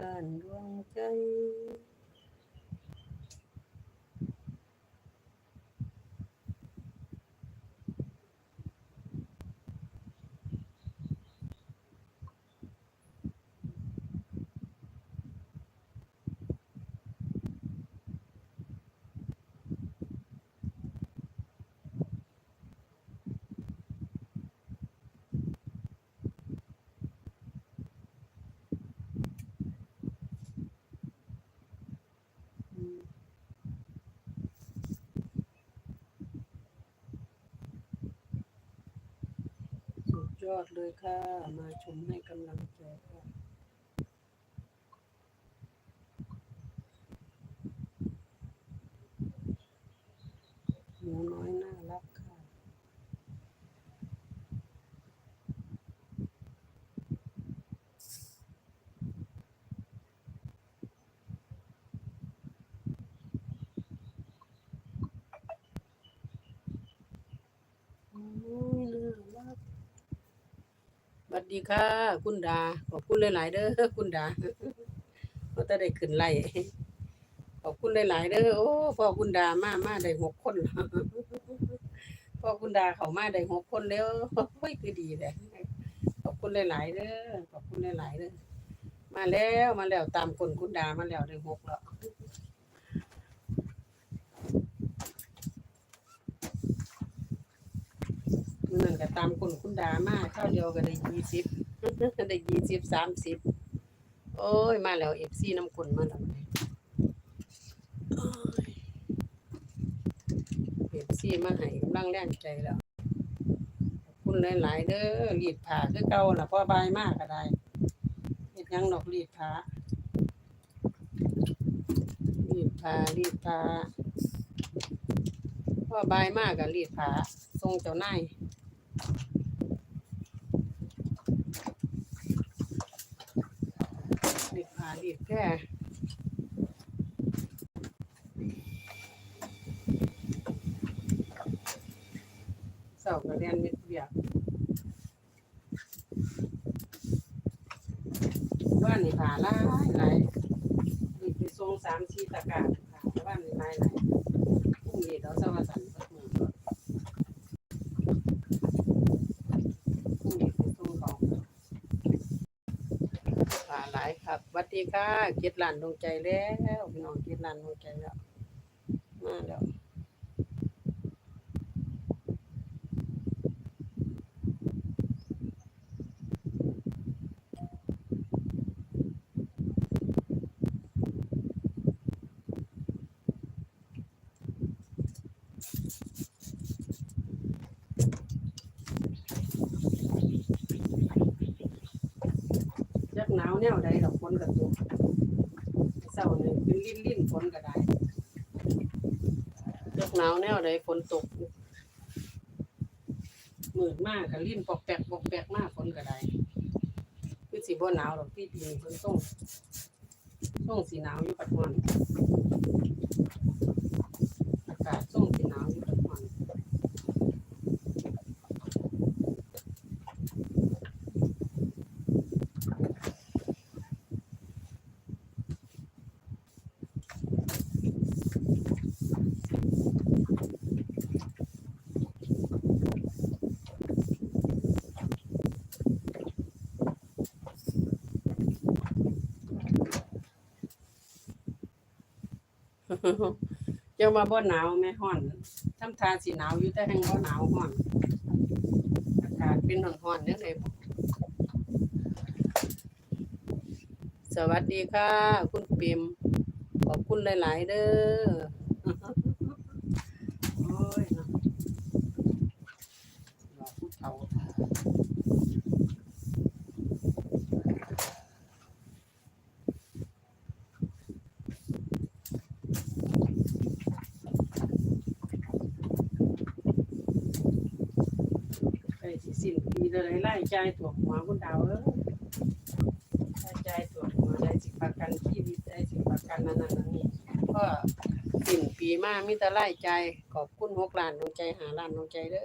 ล้าน ยอดเลยค่ะ มาชมให้กำลังใจค่ะ หนูน้อยน่ารักค่ะ โอ้ยน่ารักสวัส ดีค่ะ คุณดา ขอบคุณหลายๆเด้อคุณดาเราจะได้ขึ้นไล่ขอบคุณหลายๆเด้อโอ้พ่อคุณดามามาได้หกคนพ่อคุณดาเขามาได้หกคนแล้วโอ้ยคือดีเลยขอบคุณหลายๆเด้อขอบคุณหลายๆเด้อมาแล้วมาแล้วตามคนคุณดามาแล้วได้หกแล้ว มื่อ นั้นก็ตามคนคุณดามาเข้าวเดียวก็ได้ยี่สิบได้ยี่สิบสามสิบโอ้ย มาแล้วเอฟซีน้ำคนมาแล้วเอฟซีมาให้กำลังแรงใจแล้วคุณหลายๆเด้อรีดผ้าคือเก่าล่ะพ่อบายมากก็ได้เฮ็ดยังดอกรีดผ้ารีดผ้ารีดผ้าพ่อบายมากก็รีดผ้าทรงเจ้านาย รีดผ้ารีดแค่เสาร์ก็เรียนเม็ดเบียกบ้านนี่ผ่าหลายหลายนี่ไปส่งสามสี่ตะกร้าค่ะบ้านนี่หลายหลายพรุ่งนี้เราสวัสดิ์เบิดมือก่อนพรุ่งนี้ไปส่งของ ป่ายครับสวัสดีค่ะเจ็ดล้านดวงใจแล้วพี่น้องเจ็ดล้านดวงใจแล้วมาแล้ว แนวใดดอกฝนกระตุกเศร้านี่เป็นลิ้นลิ้นๆฝนก็ได้ยักหนาวแนวใดฝนตกมืดมากก็ลิ้นปอกแปกปอกแปกมากฝนก็ได้คือสีบ่หนาวหรอกพี่ปีนี้ฝนส่งส่งสีหนาวอยู่ปัดหอนอากาศส่งสีหนาวอยู่ เจ้ามาบ่หนาวแม่ห้อนทำทาสิหนาวอยู่แต่แห่งบ่หนาวห้อน อากาศเป็นห้อนๆจังไดบ่สวัสดีค่ะ คุณปิมขอบคุณหลาย ๆ เด้อ โอ้ยเนาะรอผู้เฒ่าไป สิสิ้นปีแล้วไล่จ่ายตัวหัวคุณดาวเอ้ยรายจ่ายตัวหัวใจสิประกันชีวิตได้สิประกันนั่นนั่นนี่ก็สิ้นปีมากมิต่ไล่จ่ายขอบคุณหกล้านดวงใจหาล้านดวงใจเด้อ